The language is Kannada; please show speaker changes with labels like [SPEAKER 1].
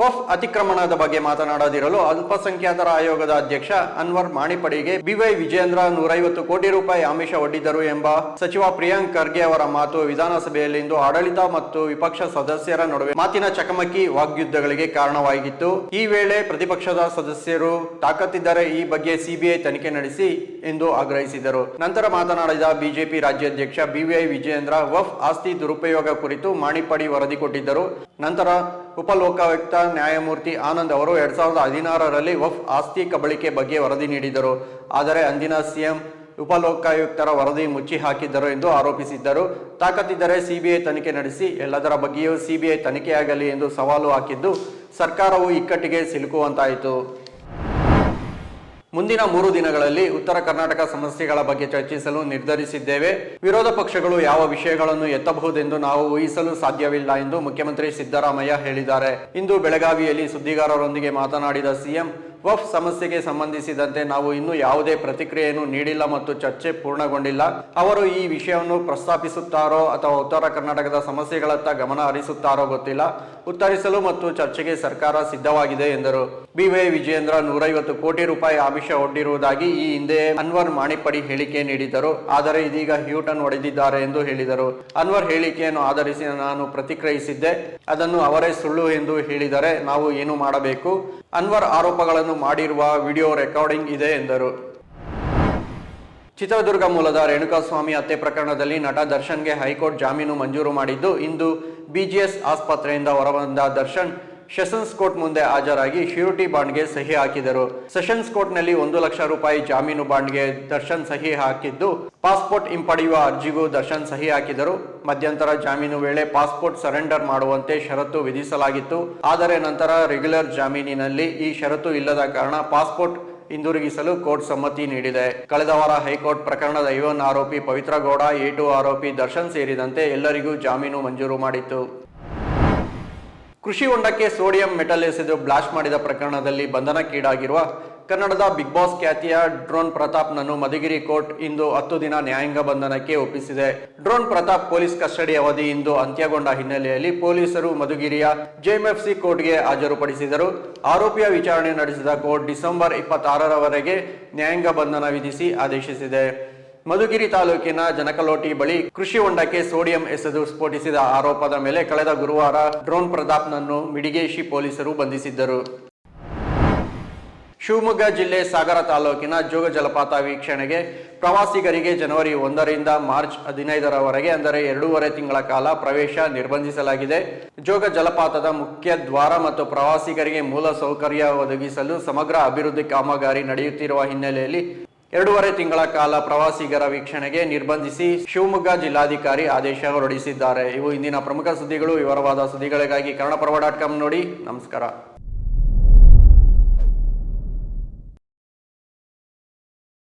[SPEAKER 1] ವಫ್ ಅತಿಕ್ರಮಣದ ಬಗ್ಗೆ ಮಾತನಾಡದಿರಲು ಅಲ್ಪಸಂಖ್ಯಾತರ ಆಯೋಗದ ಅಧ್ಯಕ್ಷ ಅನ್ವರ್ ಮಾಣಿಪಡಿಗೆ ಬಿವೈ ವಿಜೇಂದ್ರ ನೂರೈವತ್ತು ಕೋಟಿ ರೂಪಾಯಿ ಆಮಿಷ ಒಡ್ಡಿದ್ದರು ಎಂಬ ಸಚಿವ ಪ್ರಿಯಾಂಕ್ ಖರ್ಗೆ ಅವರ ಮಾತು ವಿಧಾನಸಭೆಯಲ್ಲಿಂದು ಆಡಳಿತ ಮತ್ತು ವಿಪಕ್ಷ ಸದಸ್ಯರ ನಡುವೆ ಮಾತಿನ ಚಕಮಕಿ ವಾಗ್ಯುದ್ಧಗಳಿಗೆ ಕಾರಣವಾಗಿತ್ತು. ಈ ವೇಳೆ ಪ್ರತಿಪಕ್ಷದ ಸದಸ್ಯರು ತಾಕತ್ತಿದ್ದರೆ ಈ ಬಗ್ಗೆ ಸಿಬಿಐ ತನಿಖೆ ನಡೆಸಿ ಎಂದು ಆಗ್ರಹಿಸಿದರು. ನಂತರ ಮಾತನಾಡಿದ ಬಿಜೆಪಿ ರಾಜ್ಯಾಧ್ಯಕ್ಷ ಬಿವಿಐ ವಿಜೇಂದ್ರ ವಫ್ ಆಸ್ತಿ ದುರುಪಯೋಗ ಕುರಿತು ಮಾಣಿಪಡಿ ವರದಿ ಕೊಟ್ಟಿದ್ದರು. ನಂತರ ಉಪಲೋಕಾಯುಕ್ತ ನ್ಯಾಯಮೂರ್ತಿ ಆನಂದ್ ಅವರು ಎರಡ್ ಸಾವಿರದ ಹದಿನಾರರಲ್ಲಿ ವಫ್ ಆಸ್ತಿ ಕಬಳಿಕೆ ಬಗ್ಗೆ ವರದಿ ನೀಡಿದರು. ಆದರೆ ಅಂದಿನ ಸಿಎಂ ಉಪಲೋಕಾಯುಕ್ತರ ವರದಿ ಮುಚ್ಚಿ ಹಾಕಿದ್ದರು ಎಂದು ಆರೋಪಿಸಿದ್ದರು. ತಾಕತ್ತಿದ್ದರೆ ಸಿಬಿಐ ತನಿಖೆ ನಡೆಸಿ, ಎಲ್ಲದರ ಬಗ್ಗೆಯೂ ಸಿಬಿಐ ತನಿಖೆಯಾಗಲಿ ಎಂದು ಸವಾಲು ಹಾಕಿದ್ದು ಸರ್ಕಾರವು ಇಕ್ಕಟ್ಟಿಗೆ ಸಿಲುಕುವಂತಾಯಿತು. ಮುಂದಿನ ಮೂರು ದಿನಗಳಲ್ಲಿ ಉತ್ತರ ಕರ್ನಾಟಕ ಸಮಸ್ಯೆಗಳ ಬಗ್ಗೆ ಚರ್ಚಿಸಲು ನಿರ್ಧರಿಸಿದ್ದೇವೆ. ವಿರೋಧ ಪಕ್ಷಗಳು ಯಾವ ವಿಷಯಗಳನ್ನು ಎತ್ತಬಹುದೆಂದು ನಾವು ಊಹಿಸಲು ಸಾಧ್ಯವಿಲ್ಲ ಎಂದು ಮುಖ್ಯಮಂತ್ರಿ ಸಿದ್ದರಾಮಯ್ಯ ಹೇಳಿದ್ದಾರೆ. ಇಂದು ಬೆಳಗಾವಿಯಲ್ಲಿ ಸುದ್ದಿಗಾರರೊಂದಿಗೆ ಮಾತನಾಡಿದ ಸಿಎಂ ವಫ್ ಸಮಸ್ಯೆಗೆ ಸಂಬಂಧಿಸಿದಂತೆ ನಾವು ಇನ್ನೂ ಯಾವುದೇ ಪ್ರತಿಕ್ರಿಯೆಯನ್ನು ನೀಡಿಲ್ಲ ಮತ್ತು ಚರ್ಚೆ ಪೂರ್ಣಗೊಂಡಿಲ್ಲ. ಅವರು ಈ ವಿಷಯವನ್ನು ಪ್ರಸ್ತಾಪಿಸುತ್ತಾರೋ ಅಥವಾ ಉತ್ತರ ಕರ್ನಾಟಕದ ಸಮಸ್ಯೆಗಳತ್ತ ಗಮನ ಹರಿಸುತ್ತಾರೋ ಗೊತ್ತಿಲ್ಲ. ಉತ್ತರಿಸಲು ಮತ್ತು ಚರ್ಚೆಗೆ ಸರ್ಕಾರ ಸಿದ್ಧವಾಗಿದೆ ಎಂದರು. ಬಿವೈ ವಿಜಯೇಂದ್ರ ನೂರೈವತ್ತು ಕೋಟಿ ರೂಪಾಯಿ ಆಮಿಷ ಒಡ್ಡಿರುವುದಾಗಿ ಈ ಹಿಂದೆ ಅನ್ವರ್ ಮಾಣಿಪಡಿ ಹೇಳಿಕೆ ನೀಡಿದ್ದರು. ಆದರೆ ಇದೀಗ ಹ್ಯೂಟನ್ ಒಡೆದಿದ್ದಾರೆ ಎಂದು ಹೇಳಿದರು. ಅನ್ವರ್ ಹೇಳಿಕೆಯನ್ನು ಆಧರಿಸಿ ನಾನು ಪ್ರತಿಕ್ರಿಯಿಸಿದ್ದೆ. ಅದನ್ನು ಅವರೇ ಸುಳ್ಳು ಎಂದು ಹೇಳಿದರೆ ನಾವು ಏನು ಮಾಡಬೇಕು? ಅನ್ವರ್ ಆರೋಪಗಳನ್ನು ಮಾಡಿರುವ ವಿಡಿಯೋ ರೆಕಾರ್ಡಿಂಗ್ ಇದೆ ಎಂದರು. ಚಿತ್ರದುರ್ಗ ಮೂಲದ ರೇಣುಕಾಸ್ವಾಮಿ ಹತ್ಯೆ ಪ್ರಕರಣದಲ್ಲಿ ನಟ ದರ್ಶನ್ಗೆ ಹೈಕೋರ್ಟ್ ಜಾಮೀನು ಮಂಜೂರು ಮಾಡಿದ್ದು, ಇಂದು ಬಿಜಿಎಸ್ ಆಸ್ಪತ್ರೆಯಿಂದ ಹೊರಬಂದ ದರ್ಶನ್ ಸೆಷನ್ಸ್ ಕೋರ್ಟ್ ಮುಂದೆ ಹಾಜರಾಗಿ ಶ್ಯೂರಿಟಿ ಬಾಂಡ್ಗೆ ಸಹಿ ಹಾಕಿದರು. ಸೆಷನ್ಸ್ ಕೋರ್ಟ್ನಲ್ಲಿ ಒಂದು ಲಕ್ಷ ರೂಪಾಯಿ ಜಾಮೀನು ಬಾಂಡ್ಗೆ ದರ್ಶನ್ ಸಹಿ ಹಾಕಿದ್ದು, ಪಾಸ್ಪೋರ್ಟ್ ಹಿಂಪಡೆಯುವ ಅರ್ಜಿಗೂ ದರ್ಶನ್ ಸಹಿ ಹಾಕಿದರು. ಮಧ್ಯಂತರ ಜಾಮೀನು ವೇಳೆ ಪಾಸ್ಪೋರ್ಟ್ ಸರೆಂಡರ್ ಮಾಡುವಂತೆ ಷರತ್ತು ವಿಧಿಸಲಾಗಿತ್ತು. ಆದರೆ ನಂತರ ರೆಗ್ಯುಲರ್ ಜಾಮೀನಿನಲ್ಲಿ ಈ ಷರತ್ತು ಇಲ್ಲದ ಕಾರಣ ಪಾಸ್ಪೋರ್ಟ್ ಹಿಂದಿರುಗಿಸಲು ಕೋರ್ಟ್ ಸಮ್ಮತಿ ನೀಡಿದೆ. ಕಳೆದ ವಾರ ಹೈಕೋರ್ಟ್ ಪ್ರಕರಣದ ಐವನ್ ಆರೋಪಿ ಪವಿತ್ರ ಗೌಡ ಎ ಟು ಆರೋಪಿ ದರ್ಶನ್ ಸೇರಿದಂತೆ ಎಲ್ಲರಿಗೂ ಜಾಮೀನು ಮಂಜೂರು ಮಾಡಿತ್ತು. ಕೃಷಿ ಹೊಂಡಕ್ಕೆ ಸೋಡಿಯಂ ಮೆಟಲ್ ಎಸೆದು ಬ್ಲಾಸ್ಟ್ ಮಾಡಿದ ಪ್ರಕರಣದಲ್ಲಿ ಬಂಧನಕ್ಕೀಡಾಗಿರುವ ಕನ್ನಡದ ಬಿಗ್ ಬಾಸ್ ಖ್ಯಾತಿಯ ಡ್ರೋನ್ ಪ್ರತಾಪ್ನನ್ನು ಮಧುಗಿರಿ ಕೋರ್ಟ್ ಇಂದು ಹತ್ತು ದಿನ ನ್ಯಾಯಾಂಗ ಬಂಧನಕ್ಕೆ ಒಪ್ಪಿಸಿದೆ. ಡ್ರೋನ್ ಪ್ರತಾಪ್ ಪೊಲೀಸ್ ಕಸ್ಟಡಿ ಅವಧಿ ಇಂದು ಅಂತ್ಯಗೊಂಡ ಹಿನ್ನೆಲೆಯಲ್ಲಿ ಪೊಲೀಸರು ಮಧುಗಿರಿಯ ಜೆಎಂಎಫ್ಸಿ ಕೋರ್ಟ್ಗೆ ಹಾಜರುಪಡಿಸಿದರು. ಆರೋಪಿಯ ವಿಚಾರಣೆ ನಡೆಸಿದ ಕೋರ್ಟ್ ಡಿಸೆಂಬರ್ ಇಪ್ಪತ್ತಾರರವರೆಗೆ ನ್ಯಾಯಾಂಗ ಬಂಧನ ವಿಧಿಸಿ ಆದೇಶಿಸಿದೆ. ಮಧುಗಿರಿ ತಾಲೂಕಿನ ಜನಕಲೋಟಿ ಬಳಿ ಕೃಷಿ ಹೊಂಡಕ್ಕೆ ಸೋಡಿಯಂ ಎಸೆದು ಸ್ಫೋಟಿಸಿದ ಆರೋಪದ ಮೇಲೆ ಕಳೆದ ಗುರುವಾರ ಡ್ರೋನ್ ಪ್ರತಾಪ್ನನ್ನು ಮಿಡಿಗೇಶಿ ಪೊಲೀಸರು ಬಂಧಿಸಿದ್ದರು. ಶಿವಮೊಗ್ಗ ಜಿಲ್ಲೆ ಸಾಗರ ತಾಲೂಕಿನ ಜೋಗ ಜಲಪಾತ ವೀಕ್ಷಣೆಗೆ ಪ್ರವಾಸಿಗರಿಗೆ ಜನವರಿ ಒಂದರಿಂದ ಮಾರ್ಚ್ ಹದಿನೈದರವರೆಗೆ ಅಂದರೆ ಎರಡೂವರೆ ತಿಂಗಳ ಕಾಲ ಪ್ರವೇಶ ನಿರ್ಬಂಧಿಸಲಾಗಿದೆ. ಜೋಗ ಜಲಪಾತದ ಮುಖ್ಯ ದ್ವಾರ ಮತ್ತು ಪ್ರವಾಸಿಗರಿಗೆ ಮೂಲ ಸೌಕರ್ಯ ಒದಗಿಸಲು ಸಮಗ್ರ ಅಭಿವೃದ್ಧಿ ಕಾಮಗಾರಿ ನಡೆಯುತ್ತಿರುವ ಹಿನ್ನೆಲೆಯಲ್ಲಿ ಎರಡೂವರೆ ತಿಂಗಳ ಕಾಲ ಪ್ರವಾಸಿಗರ ವೀಕ್ಷಣೆಗೆ ನಿರ್ಬಂಧಿಸಿ ಶಿವಮೊಗ್ಗ ಜಿಲ್ಲಾಧಿಕಾರಿ ಆದೇಶ ಹೊರಡಿಸಿದ್ದಾರೆ. ಇವು ಇಂದಿನ ಪ್ರಮುಖ ಸುದ್ದಿಗಳು. ವಿವರವಾದ ಸುದ್ದಿಗಳಿಗಾಗಿ ಕನ್ನಡಪ್ರಭ ಡಾಟ್ ಕಾಮ್ ನೋಡಿ. ನಮಸ್ಕಾರ.